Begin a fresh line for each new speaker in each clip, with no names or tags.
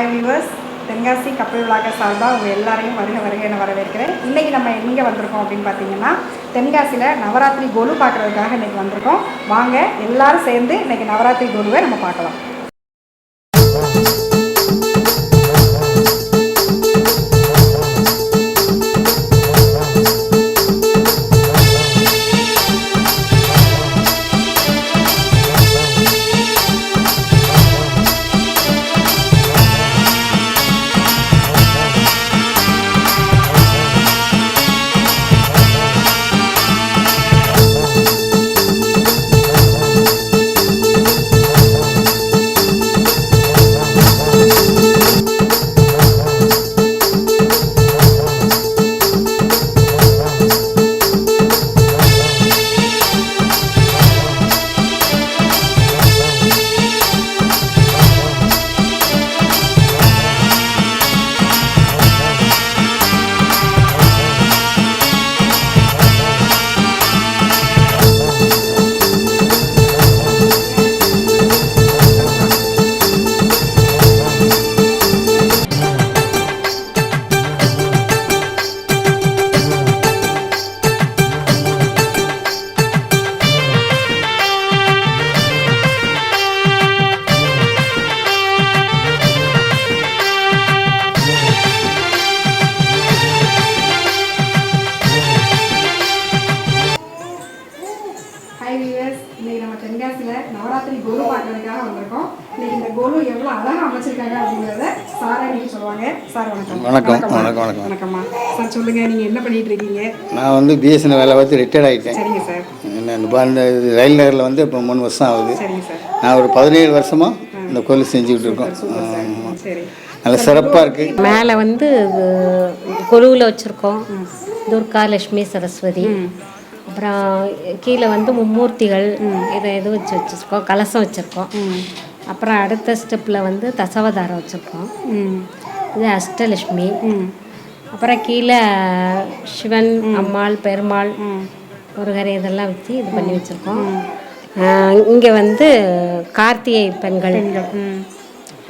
Hi viewers Tenkasi கப்பல் விழாக்க சார்பாக உங்கள் எல்லாரையும் வருக வருக என வரவேற்கிறேன். இன்றைக்கி நம்ம எங்கே வந்திருக்கோம் அப்படின்னு பார்த்தீங்கன்னா தென்காசியில் நவராத்திரி கோலு பார்க்குறதுக்காக இன்றைக்கி வந்திருக்கோம். வாங்க எல்லாரும் சேர்ந்து இன்றைக்கி நவராத்திரி கோலுவை நம்ம பார்க்கலாம். அமைச்சிருக்காங்க அப்படிங்கிறத சாரா இன்னைக்கு சொல்லுவாங்க. சார் வணக்கம்.
வணக்கம், வணக்கம், வணக்கம்.
வணக்கம்மா. சார் சொல்லுங்க நீங்கள் என்ன பண்ணிட்டு இருக்கீங்க?
நான் வந்து பிஎஸ்என்எல் வேலை பார்த்து ரிட்டையர்ட் ஆகிட்டேன்
சரிங்க சார்.
என்ன ரயில் நகரில் வந்து இப்போ மூணு வருஷம் ஆகுது.
சரிங்க சார்.
நான் ஒரு பதினேழு வருஷமாக இந்த கோயில் செஞ்சுக்கிட்டு இருக்கோம். நல்ல சிறப்பாக இருக்குது
மேலே வந்து கொலுவில் வச்சுருக்கோம். துர்கா லட்சுமி சரஸ்வதி. அப்புறம் கீழே வந்து மும்மூர்த்திகள் இதை இது வச்சு வச்சுருக்கோம். கலசம் வச்சுருக்கோம். அப்புறம் அடுத்த ஸ்டெப்பில் வந்து தசவதாரம் வச்சுருக்கோம். இது அஷ்டலட்சுமி அப்புறம் கீழே சிவன் அம்மாள் பெருமாள் முருகர் இதெல்லாம் வச்சு இது பண்ணி வச்சுருக்கோம். இங்கே வந்து கார்த்திகை பெண்கள்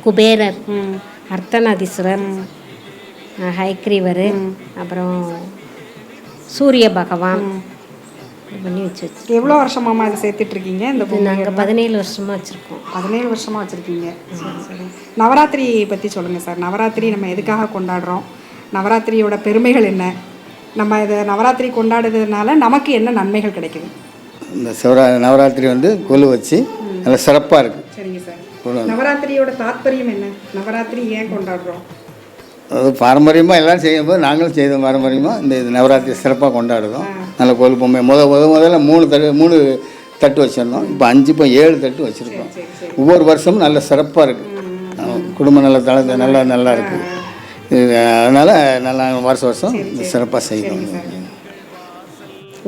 குபேரர் அர்த்தநாதீஸ்வரர் அஹ், ஹயக்ரீவர் அப்புறம் சூரிய பகவான் பண்ணி வச்சு வச்சு
எவ்வளோ வருஷமாமா இதை சேர்த்துட்டு இருக்கீங்க இந்த
நாங்கள் பதினேழு வருஷமாக வச்சுருக்கோம்.
பதினேழு வருஷமா வச்சுருக்கீங்க. சரி சரி. நவராத்திரி பற்றி சொல்லுங்கள் சார். நவராத்திரி நம்ம எதுக்காக கொண்டாடுறோம்? நவராத்திரியோட பெருமைகள் என்ன? நம்ம இதை நவராத்திரி கொண்டாடுறதுனால நமக்கு என்ன நன்மைகள் கிடைக்குது?
இந்த சிவரா நவராத்திரி வந்து கொலு வச்சு நல்ல சிறப்பாக இருக்குது
சரிங்க சார். நவராத்திரியோட தாத்பரியம் என்ன? நவராத்திரி ஏன் கொண்டாடுறோம்?
அது பாரம்பரியமாக எல்லாம் செய்யும்போது நாங்களும் செய்தோம் பாரம்பரியமாக இந்த இது நவராத்திரி சிறப்பாக கொண்டாடுறோம். நல்ல கோயில் பொம்மை. முத முத முதல்ல மூணு தட்டு மூணு தட்டு வச்சுருந்தோம். இப்போ அஞ்சு இப்போ ஏழு தட்டு வச்சுருக்கோம். ஒவ்வொரு வருஷமும் நல்ல சிறப்பாக இருக்குது குடும்ப நல்ல தள நல்லா நல்லா இருக்குது அதனால் நல்லா வருஷம் வருஷம் சிறப்பாக செய்யணும்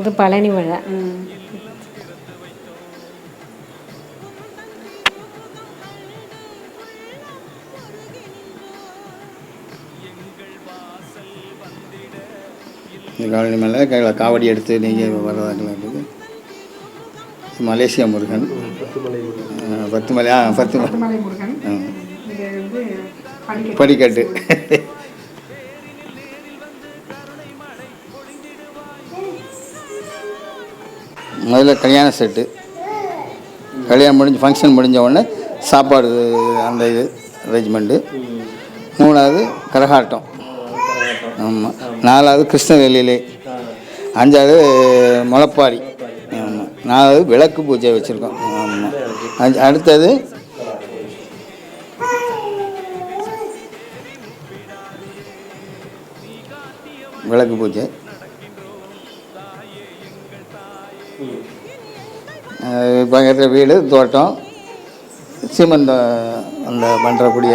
இது பழனி மழை
காலனி மேலே கையில் காவடி எடுத்து நீங்கள் இருக்குது. மலேசியா முருகன். பத்துமலை ஆ பத்துமலை.
படிக்கட்டு.
முதல்ல கல்யாண செட்டு. கல்யாணம் முடிஞ்சு ஃபங்க்ஷன் முடிஞ்ச உடனே சாப்பாடு அந்த இது அரேஞ்ச்மெண்ட்டு மூணாவது கரகாட்டம். ஆமாம் நாலாவது கிருஷ்ணவேலியிலே. அஞ்சாவது முளப்பாடி. ஆமாம் நாலாவது விளக்கு பூஜை வச்சுருக்கோம். ஆமாம் அஞ்சு அடுத்தது? விளக்கு பூஜை. பக்கத்தில் வீடு தோட்டம். சிமெண்ட் அந்த பண்ணுறக்கூடிய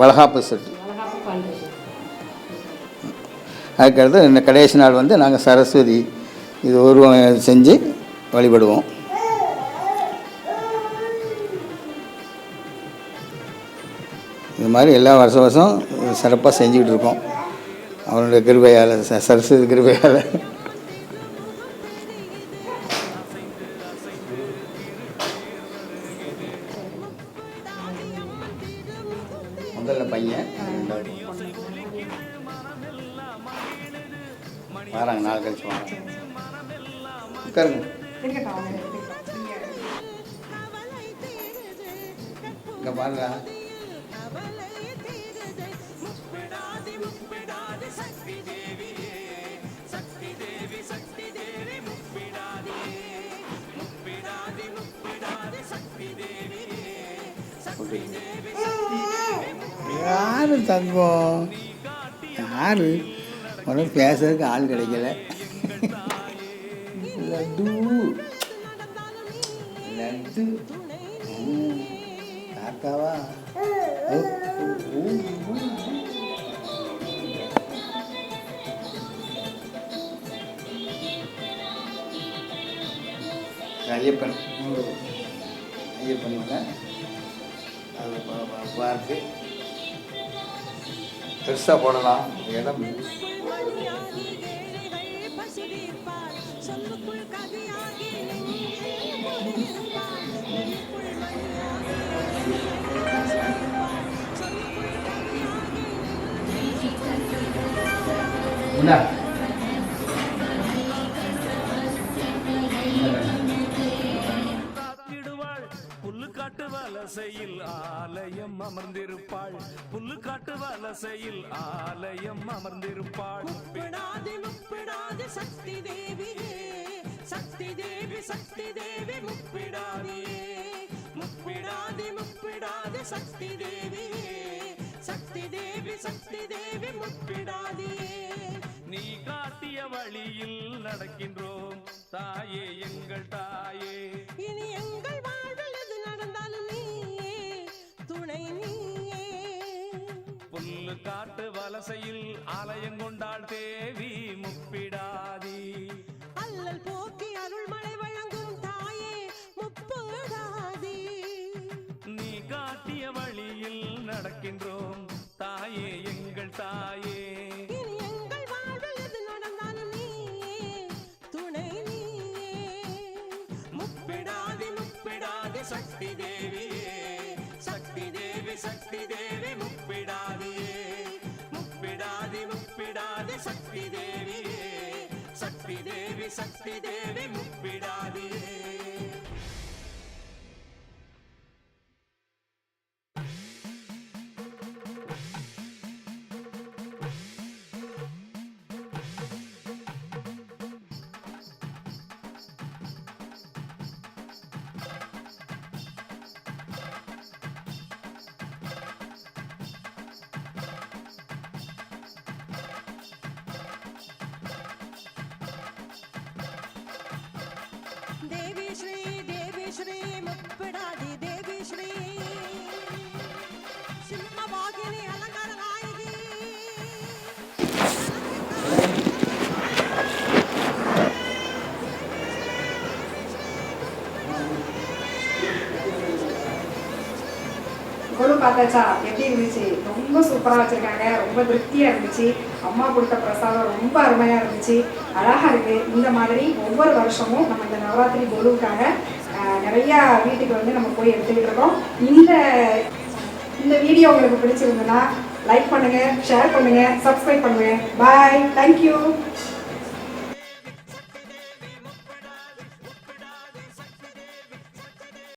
வளகாப்பு செட்டு. அதுக்கடுத்து இந்த கடைசி நாள் வந்து நாங்கள் சரஸ்வதி இது உருவம் செஞ்சு வழிபடுவோம். இது மாதிரி எல்லா வருஷம் வருஷம் சிறப்பாக செஞ்சுக்கிட்டு இருக்கோம். அவனுடைய கிருபையால் ச- சரஸ்வதி கிருபையால். முதல்ல பையன் வராங்க நாலு கழிச்சு வராங்க உட்காருங்க.
இருக்கட்டும்
இங்கே பாருங்க. யாரு தங்கம்? யாரு? ஒன்றும் பேசுறதுக்கு ஆள் கிடைக்கல. லட்டு. லட்டு. ம், தாத்தாவா ஐயப்பன். ஐயப்பன் அது பார்த்து பெருசாக போடலாம். இடம்
காத்திடுவாள் புல்லுக்காட்டு வலசையில் ஆலயம் அமர்ந்திருப்பாள். புல்லுக்காட்டு வலசையில் ஆலயம் அமர்ந்திருப்பாள்.
முப்பிடாதி முப்பிடாதி சக்தி தேவியே சக்தி தேவி சக்தி தேவி முப்பிடாதியே முப்பிடாதி முப்பிடாதி சக்தி தேவியே சக்தி தேவி சக்தி தேவி முப்பிடாதியே
நீ காட்டிய வழியில் நடக்கின்றோம். தாயே எங்கள் தாயே.
இனி எங்கள் வாழ்வில் எது நடந்தாலும் நீயே துணை நீயே.
புல்லு காட்டு வலசையில் ஆலயம் கொண்டாள் தேவி முப்பிடாதி.
அல்லல் போக்கி அருள்மழை வழங்கும் தாயே முப்பிடாதி
நீ காட்டிய வழியில் நடக்கின்றோம். தாயே எங்கள் தாயே. சக்தி தேவியே சக்தி தேவி சக்தி தேவி முப்பிடாதே.
பார்த்தாச்சா? எப்படி இருந்துச்சு? ரொம்ப சூப்பராக வச்சுருக்காங்க. ரொம்ப திருப்தியாக இருந்துச்சு. அம்மா கொடுத்த பிரசாதம் ரொம்ப அருமையாக இருந்துச்சு. அழகாக இருக்குது இந்த மாதிரி ஒவ்வொரு வருஷமும் நம்ம இந்த நவராத்திரி கொலுவுக்காக நிறையா வீட்டுக்கு வந்து நம்ம போய் எடுத்துக்கிட்டு இருக்கோம். இந்த இந்த வீடியோ உங்களுக்கு பிடிச்சிருந்ததுன்னா லைக் பண்ணுங்கள் ஷேர் பண்ணுங்கள் சப்ஸ்கிரைப் பண்ணுங்கள் பாய் தேங்க்யூ